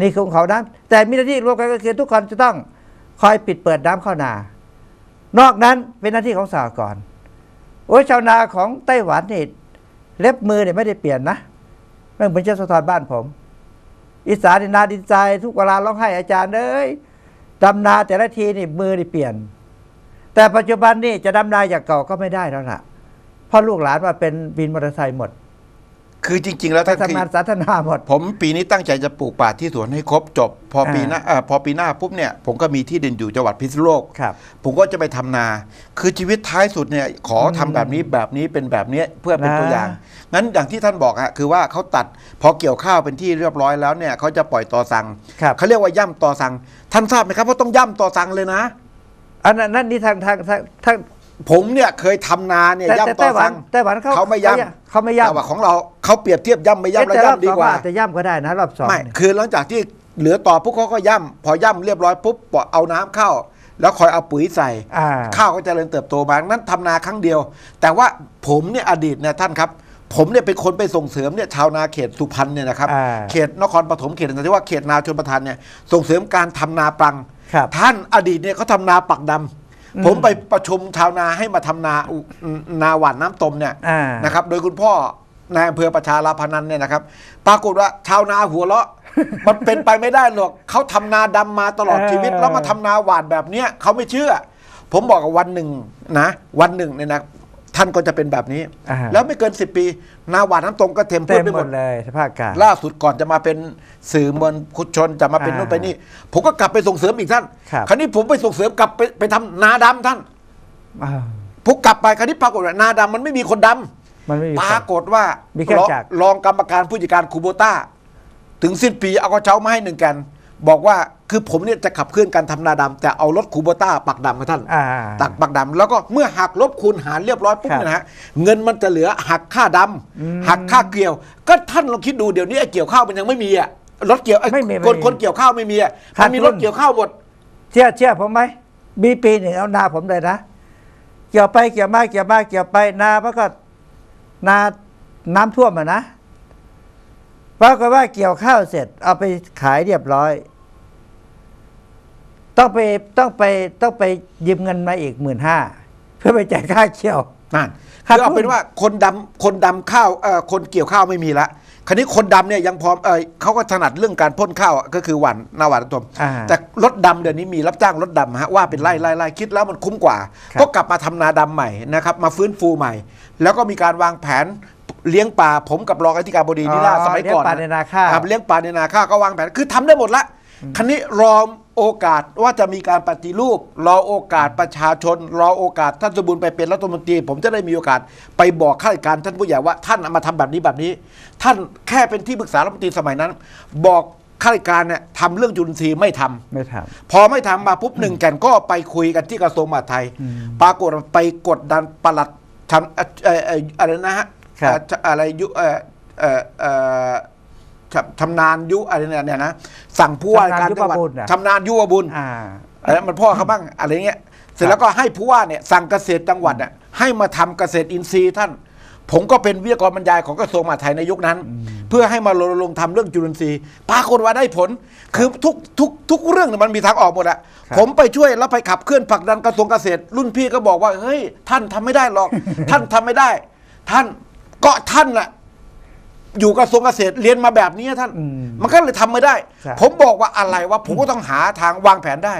นี่คือของเขานะแต่มีหน้าที่รวมกันก็คือทุกคนจะต้องคอยปิดเปิดน้ำเข้านา นอกนั้นเป็นหน้าที่ของสหกรณ์โอ้ยชาวนาของไต้หวันนี่เล็บมือเนี่ยไม่ได้เปลี่ยนนะไม่เหมือนเจ้าสะทอนบ้านผม อีสานนี่นาดินทรายทุกเวลาร้องไห้อาจารย์เอ้ยดำนาแต่ละทีนี่มือนี่เปลี่ยน แต่ปัจจุบันนี่จะดำนาอย่างเก่าก็ไม่ได้แล้วล่ะเพราะลูกหลานมาเป็นบินมอเตอร์ไซค์หมด คือจริง ๆ แล้วไปท่านคือทำงานสาธารณะหมด ผมปีนี้ตั้งใจจะปลูกป่าที่สวนให้ครบจบ พอปีหน้าเอ่อพอปีหน้าปุ๊บเนี่ยผมก็มีที่ดินอยู่จังหวัดพิษณุโลกครับผมก็จะไปทำนา คือชีวิตท้ายสุดเนี่ยขอทำแบบนี้แบบนี้เป็นแบบนี้เพื่อเป็นนะตัวอย่างงั้นอย่างที่ท่านบอกฮะคือว่าเขาตัดพอเกี่ยวข้าวเป็นที่เรียบร้อยแล้วเนี่ยเขาจะปล่อยต่อสั่งครับเขาเรียกว่าย่ำต่อสั่งท่านทราบไหมครับว่าต้องย่ำต่อสั่งเลยนะอันนั้นนั่นนี่ทางทางทางทางผมเนี่ยเคยทำนาเนี่ยแต่แต่ย่ำต่ไต้อหวัสั่นงไต้หวันเขาเขาไม่ย่ำเขาไม่แต่ย่ำว่าของเรา เขาเปรียบเทียบย่ำไม่ย่ำแล้วแต่รอบย่ำดีสองกว่าอาจจะย่ำก็ได้นะรอบสองไม่เนี่ยคือหลังจากที่เหลือต่อปุ๊บเขาก็ย่ำพอย่ำเรียบร้อยปุ๊บปล่อยเอาน้ำเข้า แล้วคอยเอาปุ๋ยใส่อ่าข้าวก็เจริญเติบโตมานั้นทำนาครั้งเดียว แต่ว่าผมเนี่ยอดีตเนี่ยท่านครับผมเนี่ยเป็นคนไปส่งเสริมเนี่ยชาวนาเขตสุพรรณเนี่ยนะครับอ่าเขตนครปฐมเขตนราธิวาสเขตนาชนประทานเนี่ยส่งเสริมการทำนาปลังครับท่านอดีตเนี่ยเขาทำนาปักดำอืมผมไปประชุมชาวนาให้มาทำนาอุนาหวานน้ำตมเนี่ยอ่านะครับโดยคุณพ่อ นายอำเภอประชาราพนันเนี่ยนะครับ ปรากฏว่าชาวนาหัวเราะ มันเป็นไปไม่ได้หรอกเขาทำนาดำมาตลอดเออชีวิต แล้วมาทำนาหวานแบบเนี้ยเขาไม่เชื่อ ผมบอกว่าวันหนึ่งนะ วันหนึ่งเนี่ยนะท่านก็จะเป็นแบบนี้อ่าแล้วไม่เกิน10ปี นาหวานน้ำตรงก็เต็มเต็พื้นมไปหหมมดดเลยสภาพอากาศล่าสุดก่อนจะมาเป็นสื่อมวลคุชนจะมาเป็นอ่านู่นไปนี่ ผมก็กลับไปส่งเสริมอีกท่าน ครับคราวนี้ผมไปส่งเสริมกลับไปไปทำนาดำท่านอ้าวผมกลับไปคราวนี้ปรากฏว่านาดำมันไม่มีคนดำ มันไม่มีปรากฏว่ามีแค่รองจาก รองกรรมการผู้จัดการคูโบต้า ถึงสิ้นปีเอากระเช้ามาให้หนึ่งแกันบอกว่าคือผมเนี่ยจะขับเคลื่อนการทำนาดำแต่เอารถคูโบต้าปักดำครับท่าน อ่า ตักปักดำแล้วก็เมื่อหักลบคูณหารเรียบร้อยปุ๊บครับเนี่ยนะฮะเงินมันจะเหลือหักค่าดำอืมหักค่าเกี่ยว ก็ท่านลองคิดดูเดี๋ยวนี้ไอ้เกี่ยวข้าวมันยังไม่มีอะรถเกี่ยวไอ้ไม่มีคนไม่มีคนเกี่ยวข้าวไม่มีอะขามัดนมีทุนรถเกี่ยวข้าวหมด เชื่อเชื่อผมไหมมีปีหนึ่งเอานาผมเลยนะ เกี่ยวไปเกี่ยวมาเกี่ยวมาเกี่ยวไปนามันก็ นาน้ำท่วมอะนะปรากฏว่าเกี่ยวข้าวเสร็จ เอาไปขายเรียบร้อย ต้องไปต้องไปต้องไปยืมเงินมาอีกหมื่นห้าเพื่อไปจ่ายค่าเกี่ยวนั่นขาดคือเอาเป็นว่าคนดำคนดำข้าวเอ่อคนเกี่ยวข้าวไม่มีละ คราวนี้คนดำเนี่ยยังพร้อมเออเขาก็ถนัดเรื่องการพ่นข้าวอะก็คือหวานนาหวานตมอ่าแต่รถดำเดี๋ยวนี้มีรับจ้างรถดำฮะว่าเป็นไล่ไล่ไล่คิดแล้วมันคุ้มกว่า ครับ ก็กลับมาทำนาดำใหม่นะครับมาฟื้นฟูใหม่ แล้วก็มีการวางแผนเลี้ยงปลาผมกับรองอธิการบดีนิราสมัยก่อนเลี้ยงปลาในนาข้าว ครับเลี้ยงปลาในนาข้าวก็วางแผนคือทำได้หมดละคันนี้รอ โอกาสว่าจะมีการปฏิรูป รอโอกาสประชาชน รอโอกาสท่านสมบูรณ์ไปเป็นรัฐมนตรี ผมจะได้มีโอกาสไปบอกข้าราชการท่านผู้ใหญ่ว่าท่านเอามาทำแบบนี้แบบนี้ ท่านแค่เป็นที่ปรึกษารัฐมนตรีสมัยนั้น บอกข้าราชการเนี่ยทำเรื่องจุลทรีย์ไม่ทำไม่ทพอไม่ทำมาปุ๊บหนึ่งแก่นก็ไปคุยกันที่กระทรวงมหาดไทย ปรากฏว่าไปกดดันปลัดทำเอ่อเอ่อเอ่ออะไรนะฮะครับเอ่ออะไรยุ ชำชำนาญยุอะไรเนี่ยเนี่ยนะสั่งผู้ว่าราชการจังหวัดชำนาญยุวบุญน่ะชำนาญยุวบุญำอ่าอะไรมันพ่อเขาบ้างอะไรเงี้ยเสร็จแล้วก็ให้ผู้ว่าเนี่ยสั่งเกษตรจังหวัดน่ะให้มาทำเกษตรอินทรีย์ท่าน ผมก็เป็นวิทยากรบรรยายของกระทรวงมหาดไทยในยุคนั้น เพื่อให้มารณรงค์ทำเรื่องจุลินทรีย์ปรากฏว่าได้ผล คือทุกทุกทุกเรื่องเนี่ยมันมีทางออกหมดอะครับผมไปช่วยแล้วไปขับเคลื่อนผลักดันกระทรวงเกษตร รุ่นพี่ก็บอกว่าเฮ้ยท่านทำไม่ได้หรอก ท่านทำไม่ได้ ท่านก็ท่านแหละ อยู่กระทรวงเกษตรเรียนมาแบบนี้ท่าน อืมมันก็เลยทำไม่ได้ ใช่ ผมบอกว่าอะไรวะผมก็ต้องหาทางวางแผนได้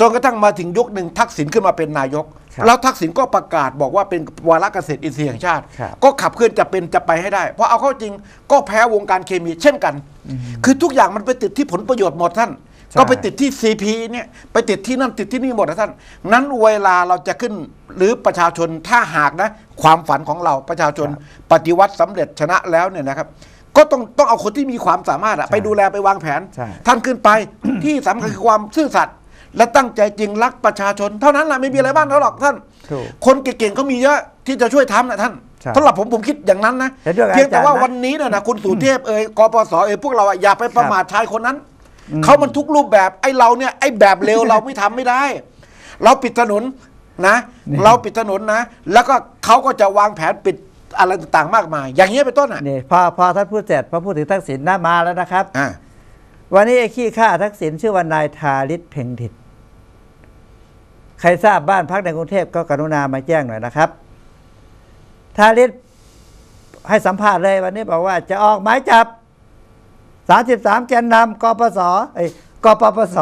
จนกระทั่งมาถึงยุคหนึ่งทักษิณขึ้นมาเป็นนายก ครับแล้วทักษิณก็ประกาศบอกว่าเป็นวาระเกษตรอินทรีย์แห่งชาติ ครับ ก็ขับเคลื่อนจะเป็นจะไปให้ได้ เพราะเอาเข้าจริงก็แพ้วงการเคมีเช่นกัน คือทุกอย่างมันไปติดที่ผลประโยชน์หมดท่านใช่ ก็ไปติดที่ CP เนี่ยไปติดที่นั่นติดที่นี่หมดนะท่าน นั้นเวลาเราจะขึ้นหรือประชาชนถ้าหากนะ ความฝันของเราประชาชนปฏิวัติสำเร็จชนะแล้วเนี่ยนะครับก็ต้องต้องเอาคนที่มีความสามารถอะไปดูแลไปวางแผนใช่ท่านขึ้นไปที่สำคัญคือความซื่อสัตย์และตั้งใจจริงรักประชาชน เท่านั้นแหละไม่มีอะไรบ้างแล้วหรอกท่านถูกคนเก่งๆเขามีเยอะที่จะช่วยทำนะท่านใช่สำหรับผมผมคิดอย่างนั้นนะเห็นด้วยกับเพียงแต่ว่าอาจารย์นะวันนี้เนี่ยนะคุณสุเทพเอ่ยกปสเอ่ยพวกเราอะอย่าไปประมาทชายคนนั้น เขามันทุกรูปแบบไอ้เราเนี่ยไอ้แบบเร็วเราไม่ทำไม่ได้ เราปิดถนนนะ เราปิดถนนนะ แล้วก็เขาก็จะวางแผนปิดอะไรต่างๆมากมาย อย่างนี้ยเป็นต้นอะนี่พอพอท่านพูดเสร็จพอพูดถึงทักษิณหน้ามาแล้วนะครับอ่าวันนี้ไอ้ขี้ข้าทักษิณชื่อว่านายทาริศเพ่งดิตใครทราบบ้านพักในกรุงเทพก็กรุณามาแจ้งหน่อยนะครับ ทาริศให้สัมภาษณ์เลยวันนี้บอกว่าจะออกหมายจับ 33 แกนนำกปสเอ้ยกปปส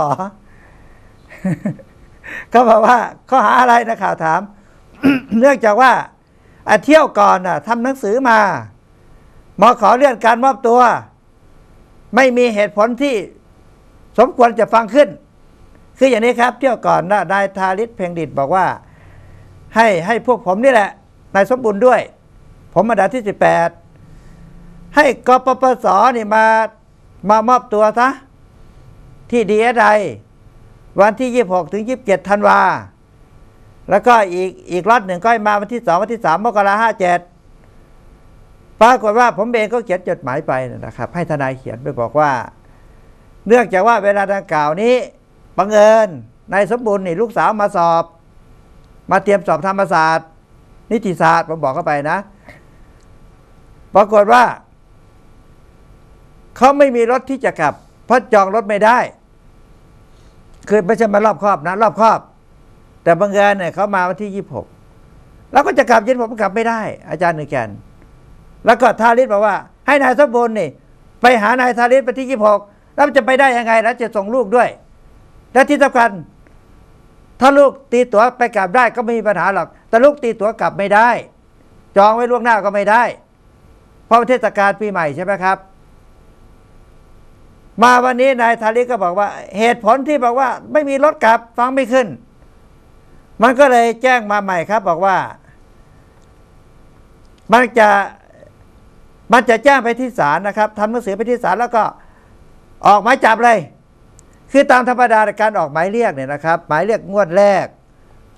เขาบอกว่าข้อหาอะไรนะข่าวถาม เนื่องจากว่าเที่ยวก่อนน่ะทำหนังสือมามาขอเลื่อนการมอบตัว ไม่มีเหตุผลที่สมควรจะฟังขึ้น คืออย่างนี้ครับ เที่ยวก่อนนะนายทาริศเพ่งดิตบอกว่า ให้ให้พวกผมนี่แหละนายสมบูรณ์ด้วย ผมมาดาที่18ให้กปปสนี่มา มามอบตัวซะที่ดีเอสไอวันที่ 26 ถึง 27ธันวา แล้วก็อีกอีกล็อตหนึ่งก็มาวันที่2วันที่3มกราห้าเจ็ดปรากฏว่าผมเองก็เขียนจดหมายไปนะครับ ให้ทนายเขียนไปบอกว่า เนื่องจากว่าเวลาดังกล่าวนี้บังเอิญนายสมบูรณ์นี่ลูกสาวมาสอบ มาเตรียมสอบธรรมศาสตร์ นิติศาสตร์ผมบอกเข้าไปนะ ปรากฏว่า เขาไม่มีรถที่จะกลับ เพราะจองรถไม่ได้ คือไม่ใช่มารอบครอบนะ รอบครอบ แต่บังเอิญเนี่ยเขามาวันที่ยี่หกแล้วก็จะกลับเย็นผมกลับไม่ได้ อาจารย์หนึ่งแกนแล้วก็ทาริศบอกว่า ให้นายสมบูรณ์นี่ ไปหานายทาริศไปที่ยี่หกแล้วจะไปได้ยังไงแล้วจะส่งลูกด้วย และที่สำคัญถ้าลูกตีตั๋วไปกลับได้ก็ไม่มีปัญหาหรอก แต่ลูกตีตั๋วกลับไม่ได้ จองไว้ล่วงหน้าก็ไม่ได้ เพราะเทศกาลปีใหม่ใช่ไหมครับ มาวันนี้นายทาริศก็บอกว่า เหตุผลที่บอกว่า ไม่มีรถกลับฟังไม่ขึ้น มันก็เลยแจ้งมาใหม่ครับ บอกว่า มันจะมันจะแจ้งไปที่ศาลนะครับทำหนังสือไปที่ศาลแล้วก็ออกหมายจับเลย คือตามธรรมดาการออกหมายเรียกเนี่ยนะครับ หมายเรียกงวดแรก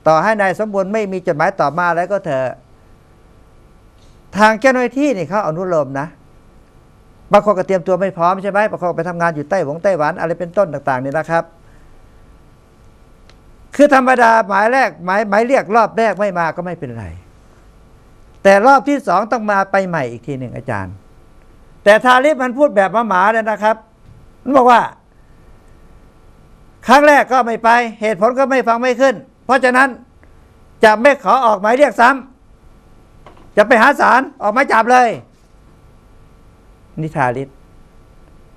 ต่อให้นายสมบูรณ์ไม่มีจดหมายต่อมาแล้วก็เถอะทางเจ้าหน้าที่นี่เขาอนุโลมนะ บางคนก็เตรียมตัวไม่พร้อมใช่ไหมบางคนไปทำงานอยู่ไต้หวงไต้หวันอะไรเป็นต้นต่างๆนี่นะครับ คือธรรมดาหมายแรกหมายหมายเรียกรอบแรกไม่มาก็ไม่เป็นไร แต่รอบที่สองต้องมาไปใหม่อีกทีหนึ่งอาจารย์ แต่ทาริฟมันพูดแบบหมาๆเลยนะครับ มันบอกว่า ครั้งแรกก็ไม่ไป เหตุผลก็ไม่ฟังไม่ขึ้น เพราะฉะนั้นจะไม่ขอออกหมายเรียกซ้ำจะไปหาศาลออกหมายจับเลย นิทาริศ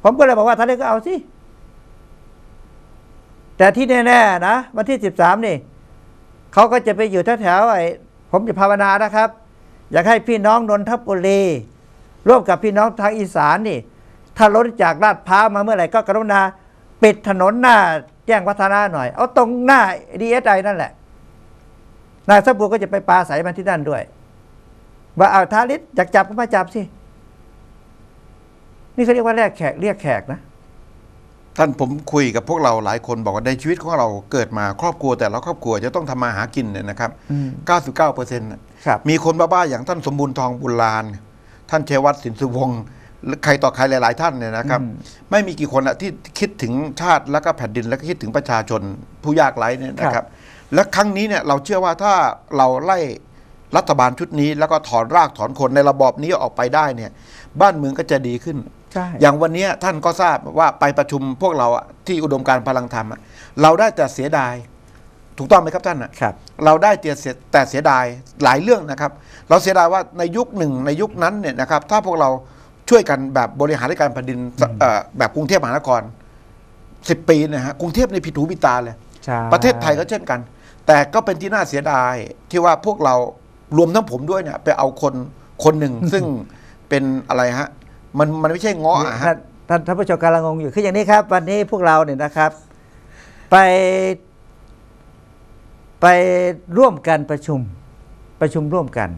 ผมก็เลยบอกว่าท่าริศก็เอาสิ แต่ที่แน่ๆนะวันที่สิบสามนี่เขาก็จะไปอยู่แถวๆไอ้ผมจะภาวนานะครับ อยากให้พี่น้องนนทบุรีร่วมกับพี่น้องทางอีสานนี่ ถ้ารถจากลาดพร้าวมาเมื่อไหร่ก็กรุณาปิดถนนหน้าแจ้งวัฒนาหน่อย เอาตรงหน้าดีเอสไอนั่นแหละ นายสมบูรณ์ก็จะไปปลาใสมันที่นั่นด้วย ว่าเอาทาริศอยากจับก็มาจับสิ นี่เขาเรียกว่าแลกแขกเรียกแขกนะท่านผมคุยกับพวกเราหลายคนบอกว่าในชีวิตของเราเกิดมาครอบครัวแต่ละครอบครัวจะต้องทำมาหากินเนี่ยนะครับอืม99เปอร์เซ็นต์ครับมีคนบ้าๆอย่างท่านสมบูรณ์ทองบุญลาน ท่านเชวัตสินสุวงศ์หรือใครต่อใครหลาย ๆ ท่านเนี่ยนะครับอืมไม่มีกี่คนอะที่คิดถึงชาติแล้วก็แผ่นดินแล้วก็คิดถึงประชาชนผู้ยากไร้เนี่ยนะคครัรับบและครั้งนี้เนี่ยเราเชื่อว่าถ้าเราไล่รัฐบาลชุดนี้ แล้วก็ถอนรากถอนคนในระบอบนี้ออกไปได้เนี่ย บ้านเมืองก็จะดีขึ้น ใช่ อย่างวันนี้ท่านก็ทราบว่าไปประชุมพวกเราอะที่อุดมการณ์พลังธรรมอะเราได้แต่เสียดาย ถูกต้องไหมครับท่านอะครับ เราได้แต่เสียแต่เสียดายหลายเรื่องนะครับ เราเสียดายว่าในยุคหนึ่งในยุคนั้นเนี่ยนะครับ ถ้าพวกเราช่วยกันแบบบริหารราชการแผ่นดินเอ่อแบบกรุงเทพมหานครสิบปีเนะฮะกรุงเทพในผิดหูผิดตาเลยใช่ประเทศไทยก็เช่นกัน แต่ก็เป็นที่น่าเสียดายที่ว่าพวกเรารวมทั้งผมด้วยเนี่ยไปเอาคนคนหนึ่งซึ่งเป็นอะไรฮะ มันมันไม่ใช่เงาะอะท่าฮะนท่านท่านผู้ชมกำลังงงอยู่คืออย่างนี้ครับ วันนี้พวกเราเนี่ยนะครับ ไป ไปร่วมกันประชุมประชุมร่วมกัน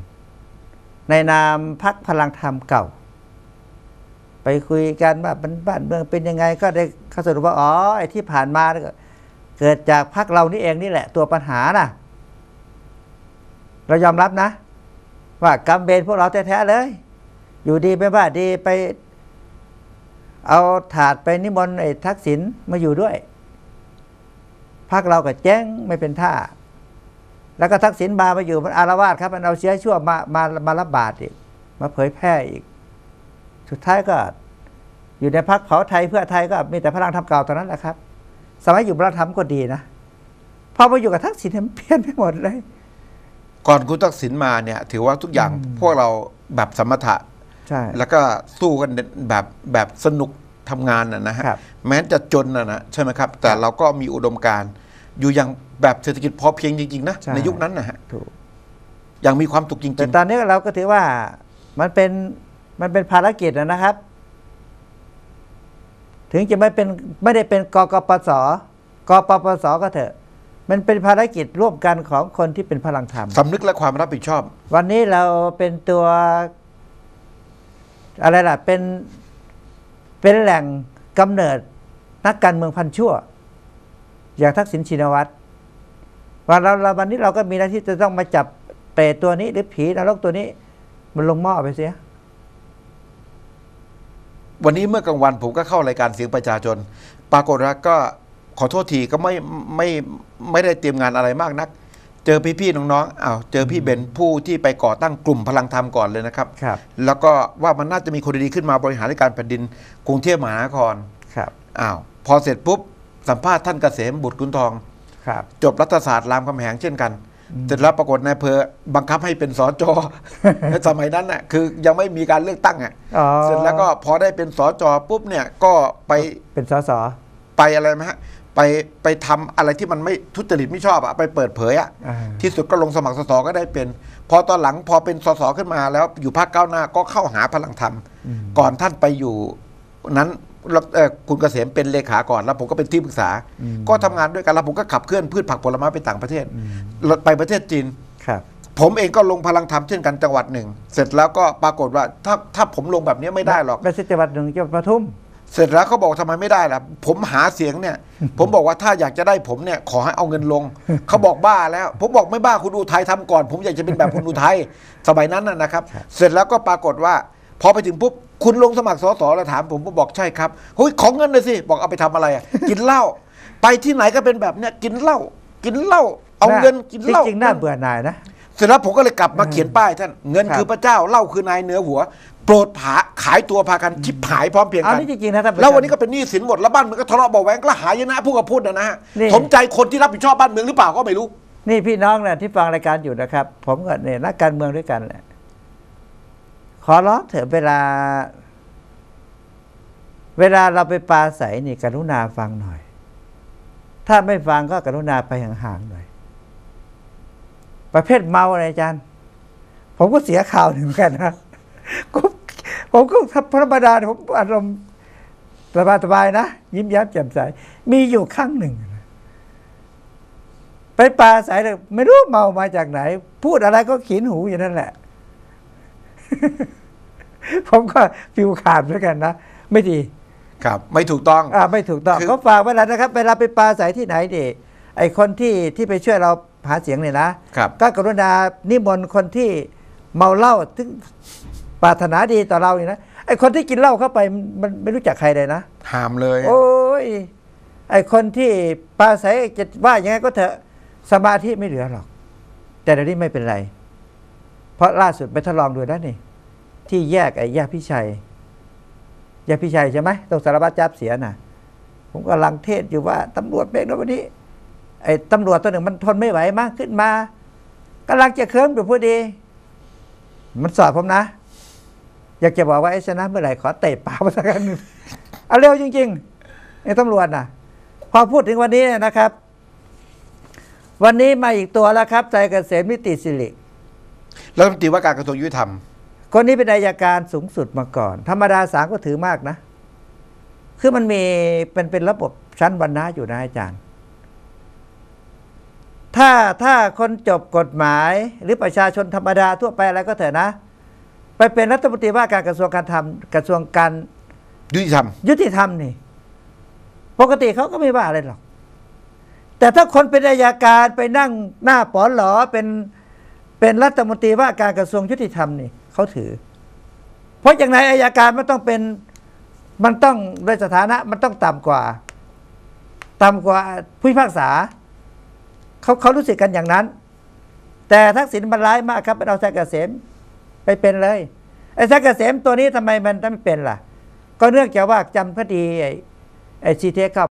ในนามพักพลังธรรมเก่า ไปคุยกันว่าบ้านบ้านเมืองเป็นยังไงก็ได้เข้าสรุปว่าอ๋อไอ้ที่ผ่านมาเนี่ยเกิดจากพักเรานี่เองนี่แหละ ตัวปัญหาน่ะ เรายอมรับนะ ว่ากรรมเบนพวกเราแท้ๆเลย อยู่ดีไม่ว่าดีไป เอาถาดไปนิมนต์ไอ้ทักษิณมาอยู่ด้วยพักเราก็แจ้งไม่เป็นท่า แล้วก็ทักษิณมามาอยู่มันอารวาสครับ มันเอาเชื้อชั่วมามามาระบาดอีก มาเผยแพร่อีก สุดท้ายก็ อยู่ในพักเผาไทยเพื่อไทยก็มีแต่พลังธรรมเก่าตอนนั้นแหละครับ สมัยอยู่พลังธรรมก็ดีนะพอมาอยู่กับทักษิณเนี่ยมันเปลี่ยนไปหมดเลย ก่อนคุณทักษิณมาเนี่ย ถือว่าทุกอย่างพวกเราแบบสมถะ ใช่แล้วก็สู้กันแบบแบบสนุกทำงานนะนะฮะครับแม้จะจนนะนะใช่ไหมครับ แต่เราก็มีอุดมการณ์อยู่อย่างแบบเศรษฐกิจพอเพียงจริง ๆ นะใช่ในยุคนั้นนะฮะถูกอย่างมีความสุขจแต่ริงตอนนี้เราก็ถือว่ามันเป็นมันเป็นภารกิจนะนะครับ ถึงจะไม่เป็นไม่ได้เป็นกกปสกปปสก็เถอะ มันเป็นภารกิจร่วมกันของคนที่เป็นพลังธรรมๆสำนึกและความรับผิดชอบ วันนี้เราเป็นตัว อะไรล่ะ เป็น เป็นแหล่งกำเนิดนักการเมืองพันชั่ว อย่างทักษิณชินวัตรวันเราเราวันนี้เราก็มีหน้าที่จะต้องมาจับเปรตตัวนี้ หรือผีนรกตัวนี้ มันลงหม้อไปเสีย วันนี้เมื่อกลางวันผมก็เข้ารายการเสียงประชาชน ปรากฏว่าก็ขอโทษทีก็ไม่ไม่ไม่ได้เตรียมงานอะไรมากนัก เจอพี่ๆน้องๆอ้าวเจอพี่เบนผู้ที่ไปก่อตั้งกลุ่มพลังธรรมก่อนเลยนะครับ ครับ แล้วก็ว่ามันน่าจะมีคนดีๆขึ้นมาบริหารราชการแผ่นดินกรุงเทพมหานครครับ อ้าวพอเสร็จปุ๊บสัมภาษณ์ท่านเกษมบุตรกุนทอง ครับ จบรัฐศาสตร์รามคำแหงเช่นกันเสร็จแล้วปรากฏนายอำเพอบังคับให้เป็นสจในสมัยนั้นน่ะคือยังไม่มีการเลือกตั้งอะอ๋อ เสร็จแล้วก็พอได้เป็นสจปุ๊บเนี่ยก็ไปเป็นสส ไปอะไรไหมฮะ ไปไปทำอะไรที่มันไม่ทุจริตไม่ชอบอะไปเปิดเผยอะอ่า ที่สุดก็ลงสมัครสสก็ได้เป็น พอตอนหลังพอเป็นสสขึ้นมาแล้วอยู่ภาคก้าวหน้าก็เข้าหาพลังธรรม ก่อนท่านไปอยู่นั้นแล้วเอ่อคุณเกษมเป็นเลขาก่อนแล้วผมก็เป็นที่ปรึกษาก็ทำงานด้วยกันแล้วผมก็ขับเคลื่อนพืชผักผลไม้ไปต่างประเทศแล้วไปประเทศจีน ครับ ผมเองก็ลงพลังธรรมเช่นกันจังหวัดหนึ่ง เสร็จแล้วก็ปรากฏว่าถ้าถ้าผมลงแบบนี้ไม่ได้หรอกไปจังหวัดหนึ่งจังหวัดปทุม เสร็จแล้วเขาบอกทำไมไม่ได้ล่ะ ผมหาเสียงเนี่ย ผมบอกว่าถ้าอยากจะได้ผมเนี่ย ขอให้เอาเงินลง เขาบอกบ้าแล้ว ผมบอกไม่บ้าคุณอุทัยทำก่อน ผมอยากจะเป็นแบบคุณอุทัยสมัยนั้นน่ะนะครับ เสร็จแล้วก็ปรากฏว่า พอไปถึงปุ๊บคุณลงสมัครสสแล้วถาม ผมผมบอกใช่ครับเฮ้ยขอเงินเลยสิบอกเอาไปทำอะไรอะกินเหล้าไปที่ไหนก็เป็นแบบเนี้ยกินเหล้ากินเหล้าเอาเงินกินเหล้าจริงๆน่าเบื่อหน่ายนะเส ร็จแล้วผมก็เลยกลับมาเขียนป้ายท่าน เงินครับคือพระเจ้าเหล้าคือนายเหนือหัว โปรดผาขายตัวพากันชิบหายพร้อมเพรียงเอากันนี่จริงๆนะท่านประธาแล้ววันนี้ก็เป็นหนี้สินหมดแล้วบ้านเมืองก็ทะเลาะเบาะแหวงก็หายนะผู้กับพูดนะนะฮะนี่สมใจคนที่รับผิดชอบบ้านเมืองหรือเปล่าก็ไม่รู้ นี่พี่น้องเนี่ยที่ฟังรายการอยู่นะครับ ผมกับเนี่ยนักการเมืองด้วยกันแหละขอร้องเถอะเวลา เวลาเราไปปราศัยนี่กรุณาฟังหน่อย ถ้าไม่ฟังก็กรุณาไปห่างๆหน่อย ประเภทเมาอะไรอาจารย์ ผมก็เสียข่าวหนึ่งเหมือนกันนะก็ผมก็ธรรมดาผมอารมณ์สบายๆนะ ยิ้มแย้มแจ่มใส มีอยู่ครั้งหนึ่ง ไปปลาสายเลยไม่รู้เมามาจากไหน พูดอะไรก็ขีนหูอย่างนั้นแหละ ผมก็ฟิวขาดเหมือนกันนะ ไม่ดี ครับ ไม่ถูกต้อง อ่า ไม่ถูกต้องคือเขาฝากไว้แล้วนะครับ เวลาไปปลาสายที่ไหนดิไอคนที่ที่ไปช่วยเรา หาเสียงเนี่ยนะ ครับ ก็กรุณานิมนต์คนที่เมาเหล้าถึงปรารถนาดีต่อเราเนี่ยนะไอคนที่กินเหล้าเข้าไปมันมันไม่รู้จักใครเลยนะ ห้ามเลย โอ้ยไอคนที่ปราศัยจะว่ายังไงก็เถอะสมาธิไม่เหลือหรอก แต่เดี๋ยวนี้ไม่เป็นไร เพราะล่าสุดไปทดลองดูแล้วนี่ ที่แยกไอ้แยกพิชัยแยกพิชัยใช่ไหมตรงสารวัตรจับเสียน่ะ ผมกำลังเทศอยู่ว่าตำรวจเป็นวันนี้ ไอ้ตำรวจตัวหนึ่งมันทนไม่ไหวมากขึ้นมากำลังจะเคลิ้มอยู่พอดี มันสอบผมนะ อยากจะบอกว่าไอ้ชนะเมื่อไหร่ขอเตะปากมาสักครั้งหนึ่งเอาเร็วจริงๆไอ้ตำรวจน่ะพอพูดถึงวันนี้นะครับ วันนี้มาอีกตัวแล้วครับใจเกษมนิติสิริแล้วรัฐมนตรีว่าการกระทรวงยุติธรรม คนนี้เป็นอายการสูงสุดมาก่อน ธรรมดาศาลก็ถือมากนะ คือมันมีเป็นเป็นระบบชั้นวรรณะอยู่นะอาจารย์ ถ้าถ้าคนจบกฎหมายหรือประชาชนธรรมดาทั่วไปอะไรก็เถอะนะ ไปเป็นรัฐมนตรีว่าการกระทรวงการทำกระทรวงการยุติธรรมยุติธรรมนี่ ปกติเขาก็ไม่ว่าอะไรหรอก แต่ถ้าคนเป็นอายการไปนั่งหน้าปอหลอเป็นเป็นรัฐมนตรีว่าการกระทรวงยุติธรรมนี่เขาถือ เพราะอย่างไรอายการมันต้องเป็นมันต้องโดยสถานะมันต้องต่ำกว่า ต่ำกว่าผู้พิพากษา เขาเขารู้สึกกันอย่างนั้น แต่ทักษิณมันร้ายมากครับไปเอาแซกเกษมไปเป็นเลยไอ้แซกเกษมตัวนี้ทำไมมันไม่เป็นล่ะ ก็เนื่องจากว่าจำคดีไอ้ไอซีเทสครับ